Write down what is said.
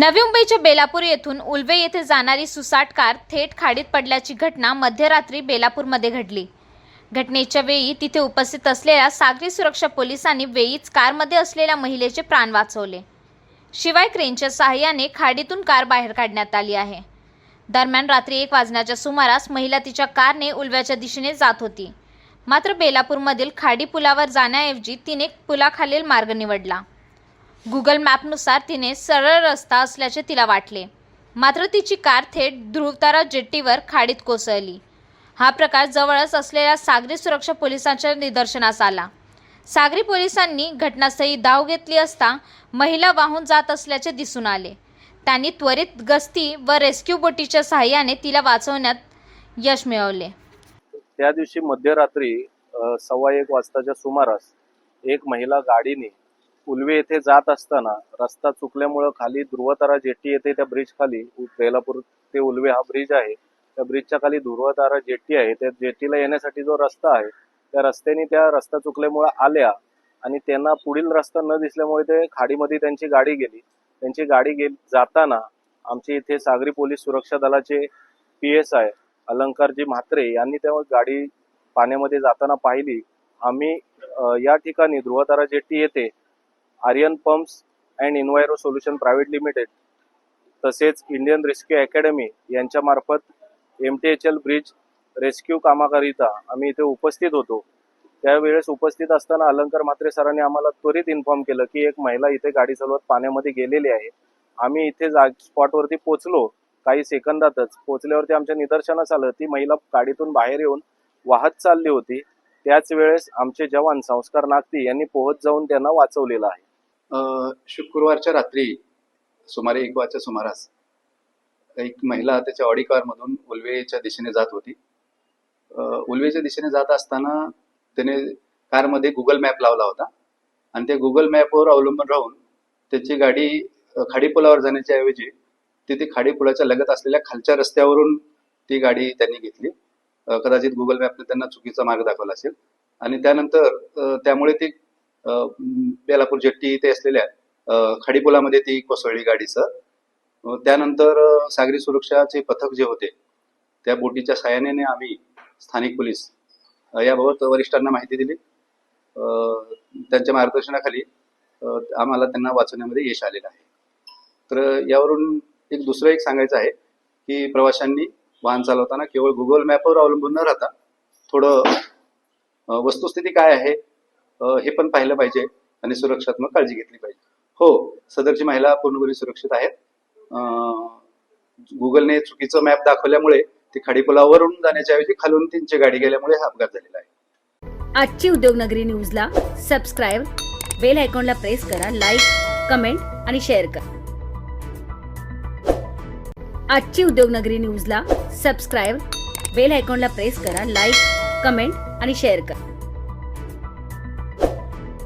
नवी मुंबईच्या बेलापूर येथून उल्वे येथे जाणारी सुसाट कार थेट खाडीत पडल्याची घटना मध्यरात्री बेलापूरमध्ये घडली. घटनेच्या वेळी तिथे उपस्थित असलेल्या सागरी सुरक्षा पोलिसांनी वेळीच कारमध्ये असलेल्या महिलेचे प्राण वाचवले. शिवाय क्रेनच्या सहाय्याने खाडीतून कार बाहेर काढण्यात आली आहे. दरम्यान रात्री एक वाजण्याच्या सुमारास महिला तिच्या कारने उल्व्याच्या दिशेने जात होती. मात्र बेलापूरमधील खाडी पुलावर जाण्याऐवजी तिने पुलाखालील मार्ग निवडला. गुगल मॅपनुसार तिने सरळ रस्ता असल्याचे तिला वाटले. मात्र तिची कार थेट ध्रुवतारा जेट्टीवर खाडीत कोसळली. हा प्रकार जवळच असलेल्या सागरी सुरक्षा पोलिसांच्या निदर्शनास आला. सागरी पोलिसांनी घटनास्थळी धाव घेतली असता महिला वाहून जात असल्याचे दिसून आले. त्यांनी त्वरित गस्ती व रेस्क्यू बोटीच्या सहाय्याने तिला वाचवण्यात यश मिळवले. त्या दिवशी मध्यरात्री सव्वा एक वाजताच्या सुमारास एक महिला गाडीने उलवे येथे जात असताना रस्ता चुकल्यामुळं खाली ध्रुवतारा जेट्टी येते त्या ब्रिज खाली बेलापूर ते उलवे हा ब्रिज आहे. त्या ब्रिजच्या खाली ध्रुवतारा जेट्टी आहे. त्या जेट्टीला येण्यासाठी जो रस्ता आहे त्या रस्त्याने त्या रस्ता चुकल्यामुळे आल्या आणि त्यांना पुढील रस्ता न दिसल्यामुळे ते खाडीमध्ये त्यांची गाडी गेली. त्यांची गाडी गे जाताना आमचे इथे सागरी पोलीस सुरक्षा दलाचे P S I Alankarji Mhatre यांनी त्या गाडी पाण्यामध्ये जाताना पाहिली. आम्ही या ठिकाणी ध्रुवतारा जेट्टी येते Aryan pumps and enviro solution private limited तसेच इंडियन रेस्क्यू अकॅडमी यांच्यामार्फत M T H L bridge rescue कामाकरिता आम्ही इथे उपस्थित होतो. त्यावेळेस उपस्थित असताना अलंकार म्हात्रे सरांनी आम्हाला त्वरित इन्फॉर्म केलं की एक महिला इथे गाडी चालवत पाण्यामध्ये गेलेली आहे. आम्ही इथे जा स्पॉटवरती पोचलो. काही सेकंदातच पोचल्यावरती आमच्या निदर्शनास आलं. ती महिला गाडीतून बाहेर येऊन वाहत चालली होती. त्याच वेळेस आमचे जवान संस्कार नागती यांनी पोहत जाऊन त्यांना वाचवलेलं आहे. शुक्रवारच्या रात्री सुमारे एक वाजच्या सुमारास एक महिला त्याच्या ऑडी कारमधून उलवेच्या दिशेने जात होती. उलवेच्या दिशेने जात असताना त्याने कारमध्ये गुगल मॅप लावला होता आणि त्या गुगल मॅपवर अवलंबून राहून त्याची गाडी खाडीपुलावर जाण्याच्या ऐवजी तिथे खाडीपुलाच्या लगत असलेल्या खालच्या रस्त्यावरून ती गाडी त्यांनी घेतली. कदाचित गुगल मॅपने त्यांना चुकीचा मार्ग दाखवला असेल. आणि त्यानंतर त्यामुळे ती बेलापूर जेट्टी इथे असलेल्या खाडीपुलामध्ये ती कोसळली गाडीचं. त्यानंतर सागरी सुरक्षाचे पथक जे होते त्या बोटीच्या सहाय्याने आम्ही स्थानिक पोलीस याबाबत वरिष्ठांना माहिती दिली. त्यांच्या मार्गदर्शनाखाली आम्हाला त्यांना वाचवण्यामध्ये यश आलेलं आहे. तर यावरून एक दुसरं एक सांगायचं आहे की प्रवाशांनी वाहन चालवताना केवळ गुगल मॅपवर अवलंबून न राहता थोडं वस्तुस्थिती काय आहे हे पण पाहिलं पाहिजे आणि सुरक्षात्मक काळजी घेतली पाहिजे. हो सदरची महिला पूर्णपणे सुरक्षित आहेत. गुगलने चुकीचं मॅप दाखवल्यामुळे ती खाडीपुलावरून जाण्याच्या ऐवजी खालून त्यांची गाडी गेल्यामुळे हा अपघात झालेला आहे. आजची उद्योगनगरी न्यूजला सबस्क्राईब बेल आयकॉनला प्रेस करा लाईक कमेंट आणि शेअर करा. आजची उद्योगनगरी न्यूजला सबस्क्राईब बेल आयकॉनला प्रेस करा लाईक कमेंट आणि शेअर करा.